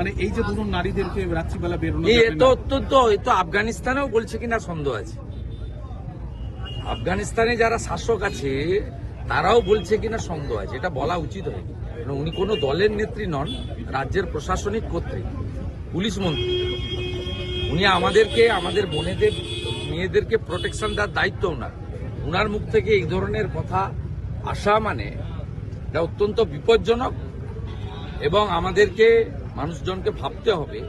মানে এই যে ধরুন নারীদেরকে রাত্রিবেলা বেরোনো যাবে তো অত্যন্ত এ তো আফগানিস্তানেও বলছে কিনা সন্দেহ আছে। আফগানিস্তানে যারা শাসক আছে তারাও বলছে কিনা সন্দেহ আছে এটা বলা উচিত হয়নি। কারণ উনি কোনো দলের নেত্রী নন রাজ্যের প্রশাসনিক কর্তৃক পুলিশ মন্ত্রী। উনি আমাদেরকে আমাদের বোনেদের মেয়েদেরকে প্রোটেকশন দেওয়ার দায়িত্ব ওনার। ওনার মুখ থেকে এই ধরনের কথা আসা মানে এটা অত্যন্ত বিপজ্জনক এবং আমাদেরকে মানুষজনকে ভাবতে হবে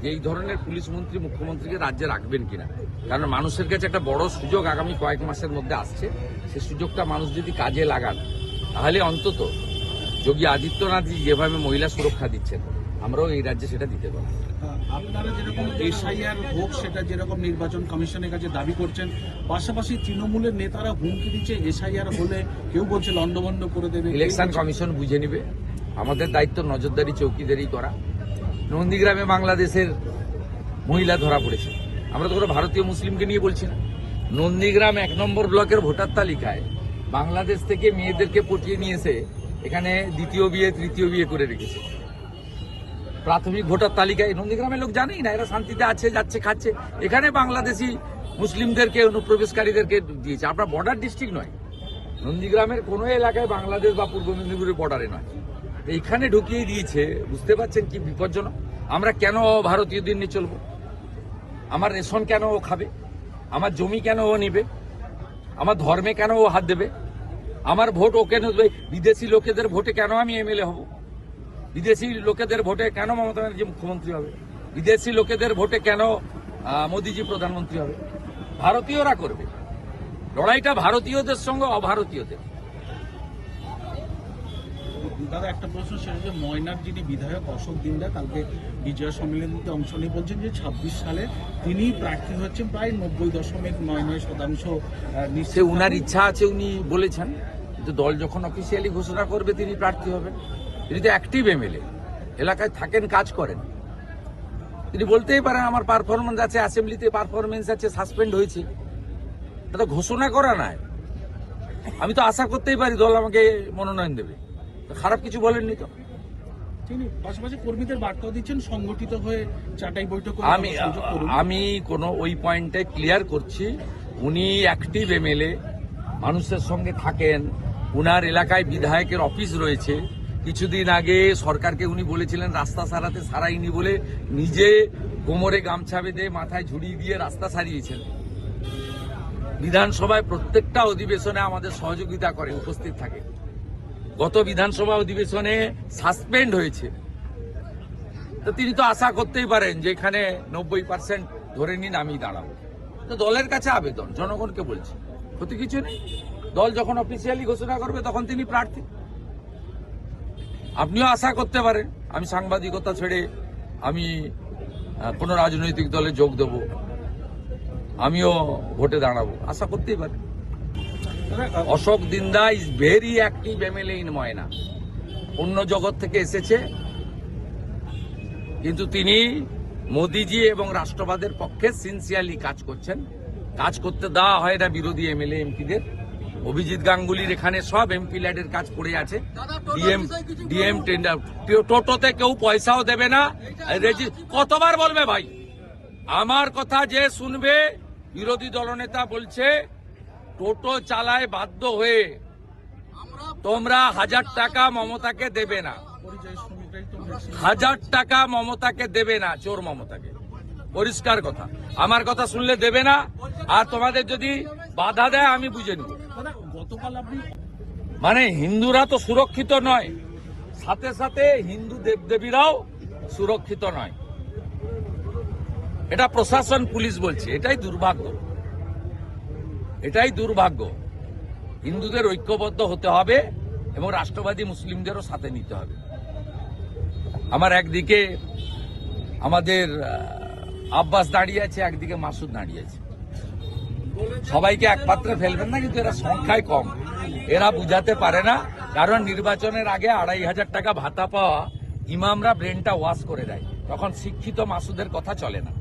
যে এই ধরনের পুলিশ মন্ত্রী মুখ্যমন্ত্রীকে রাজ্যে রাখবেন কিনা। কারণ মানুষের কাছে একটা বড় সুযোগ আগামী কয়েক মাসের মধ্যে আসছে। সে সুযোগটা মানুষ যদি কাজে লাগান তাহলে অন্তত যোগী আদিত্যনাথজি যেভাবে মহিলা সুরক্ষা দিচ্ছেন আমরাও এই রাজ্যে সেটা দিতে পারি আপনারা যেরকম এসআইআর হোক সেটা যেরকম নির্বাচন কমিশনের কাছে দাবি করছেন পাশাপাশি তৃণমূলের নেতারা হুমকি দিচ্ছে এসআইআর হলে কেউ বলছে লন্ডভন্ড করে দেবে ইলেকশন কমিশন বুঝে নিবে। আমাদের দায়িত্ব নজরদারি চৌকিদারি করা। নন্দীগ্রামে বাংলাদেশের মহিলা ধরা পড়েছে। আমরা তো কোনো ভারতীয় মুসলিমকে নিয়ে বলছি না। নন্দীগ্রাম এক নম্বর ব্লকের ভোটার তালিকায় বাংলাদেশ থেকে মেয়েদেরকে পটিয়ে নিয়ে এসে এখানে দ্বিতীয় বিয়ে, তৃতীয় বিয়ে করে রেখেছে। প্রাথমিক ভোটার তালিকায় নন্দীগ্রামের লোক জানেই না, এরা শান্তিতে আছে, যাচ্ছে, খাচ্ছে। এখানে বাংলাদেশি মুসলিমদেরকে, অনুপ্রবেশকারীদেরকে দিয়েছে। আপনার বর্ডার ডিস্ট্রিক্ট নয়। নন্দীগ্রামের কোনো এলাকায় বাংলাদেশ বা পূর্ব মেদিনীপুরের বর্ডারে নয়। এইখানে ঢুকিয়ে দিয়েছে, বুঝতে পারছেন কি বিপজ্জনক? আমরা কেন ভারতীয়দের নিয়ে চলবো? আমার রেশন কেন ও খাবে? আমার জমি কেন ও নিবে? আমার ধর্মে কেন ও হাত দেবে? আমার ভোট ও কেন বিদেশি লোকেদের ভোটে কেন আমি এমএলএ হব? বিদেশি লোকেদের ভোটে কেন মমতা ব্যানার্জি মুখ্যমন্ত্রী হবে? বিদেশি লোকেদের ভোটে কেন মোদিজি প্রধানমন্ত্রী হবে? ভারতীয়রা করবে। লড়াইটা ভারতীয়দের সঙ্গে অভারতীয়দের। দাদা, একটা প্রশ্ন সেটা যে ময়নার যিনি বিধায়ক অশোক দিন্দা, কালকে বিজয় সম্মেলনীতে অংশ নিয়ে বলছেন যে ছাব্বিশ সালে তিনি প্রার্থী হচ্ছেন প্রায় নব্বই দশমিক নয় নয় শতাংশ সে উনার ইচ্ছা আছে উনি বলেছেন, কিন্তু দল যখন অফিসিয়ালি ঘোষণা করবে তিনি প্রার্থী হবেন। তিনি তো অ্যাক্টিভ এমএলএ এলাকায় থাকেন, কাজ করেন। তিনি বলতেই পারেন, আমার পারফরমেন্স আছে অ্যাসেম্বলিতে পারফরমেন্স আছে সাসপেন্ড হয়েছে। এটা ঘোষণা করা নাই। আমি তো আশা করতেই পারি দল আমাকে মনোনয়ন দেবে। খারাপ কিছু বলেননি তো? তিনি পাশাপাশি কর্মীদের বার্তাও দিচ্ছেন সংগঠিত হয়ে চাটাই বৈঠক আমি আমি কোনো ওই পয়েন্টে ক্লিয়ার করছি উনি অ্যাক্টিভ এমএলএ মানুষের সঙ্গে থাকেন উনার এলাকায় বিধায়কের অফিস রয়েছে। কিছুদিন আগে সরকারকে উনি বলেছিলেন রাস্তা সারাতে সারাইনি বলে নিজে কোমরে গামছা বেঁধে মাথায় ঝুড়ি দিয়ে রাস্তা সারিয়েছেন। বিধানসভায় প্রত্যেকটা অধিবেশনে আমাদের সহযোগিতা করে উপস্থিত থাকে। গত বিধানসভা অধিবেশনে সাসপেন্ড হয়েছে। তো তিনি তো আশা করতেই পারেন যে এখানে নব্বই পার্সেন্ট ধরে নিন আমি দাঁড়াবো। তো দলের কাছে আবেদন, জনগণকে বলছি, ক্ষতি কিছু নেই। দল যখন অফিসিয়ালি ঘোষণা করবে তখন তিনি প্রার্থী। আপনিও আশা করতে পারেন, আমি সাংবাদিকতা ছেড়ে আমি কোনো রাজনৈতিক দলে যোগ দেব। আমিও ভোটে দাঁড়াবো, আশা করতেই পারেন। Ashok Dinda is very active MLA in Moyna অন্য জগৎ থেকে এসেছে। কিন্তু তিনি মোদিজি এবং রাষ্ট্রবাদের পক্ষে সিনসিয়ারলি কাজ করছেন। কাজ করতে দেওয়া হয় না বিরোধী এমএলএ এমপিদের অভিজিৎ গাঙ্গুলির এখানে সব এমপি ল্যাডের কাজ পড়ে আছে। ডিএম ডিএম টেন্ডার টোটোতে কেউ পয়সাও দেবে না। কতবার বলবে ভাই? আমার কথা যে শুনবে বিরোধী দলনেতা বলছে টোটো চালায় বাধ্য হয়ে। তোমরা হাজার টাকা মমতাকে দেবে না। হাজার টাকা মমতাকে দেবে না, চোর মমতাকে। পরিষ্কার কথা। আমার কথা শুনলে দেবে না, আর তোমাদের যদি বাধা দেয়, আমি বুঝে নিব। মানে হিন্দুরা তো সুরক্ষিত নয়। সাথে সাথে হিন্দু দেবদেবীরাও সুরক্ষিত নয়। এটা প্রশাসন পুলিশ বলছে, এটাই দুর্ভাগ্য। এটাই দুর্ভাগ্য। হিন্দুদের ঐক্যবদ্ধ হতে হবে এবং রাষ্ট্রবাদী মুসলিমদেরও সাথে নিতে হবে। আমার একদিকে আমাদের আব্বাস দাঁড়িয়ে আছে, একদিকে মাসুদ দাঁড়িয়ে আছে। সবাইকে এক পাত্রে ফেলবেন না, কিন্তু এরা সংখ্যায় কম। এরা বুঝাতে পারে না, কারণ নির্বাচনের আগে আড়াই হাজার টাকা ভাতা পাওয়া ইমামরা ব্রেনটা ওয়াশ করে দেয়। তখন শিক্ষিত মাসুদের কথা চলে না।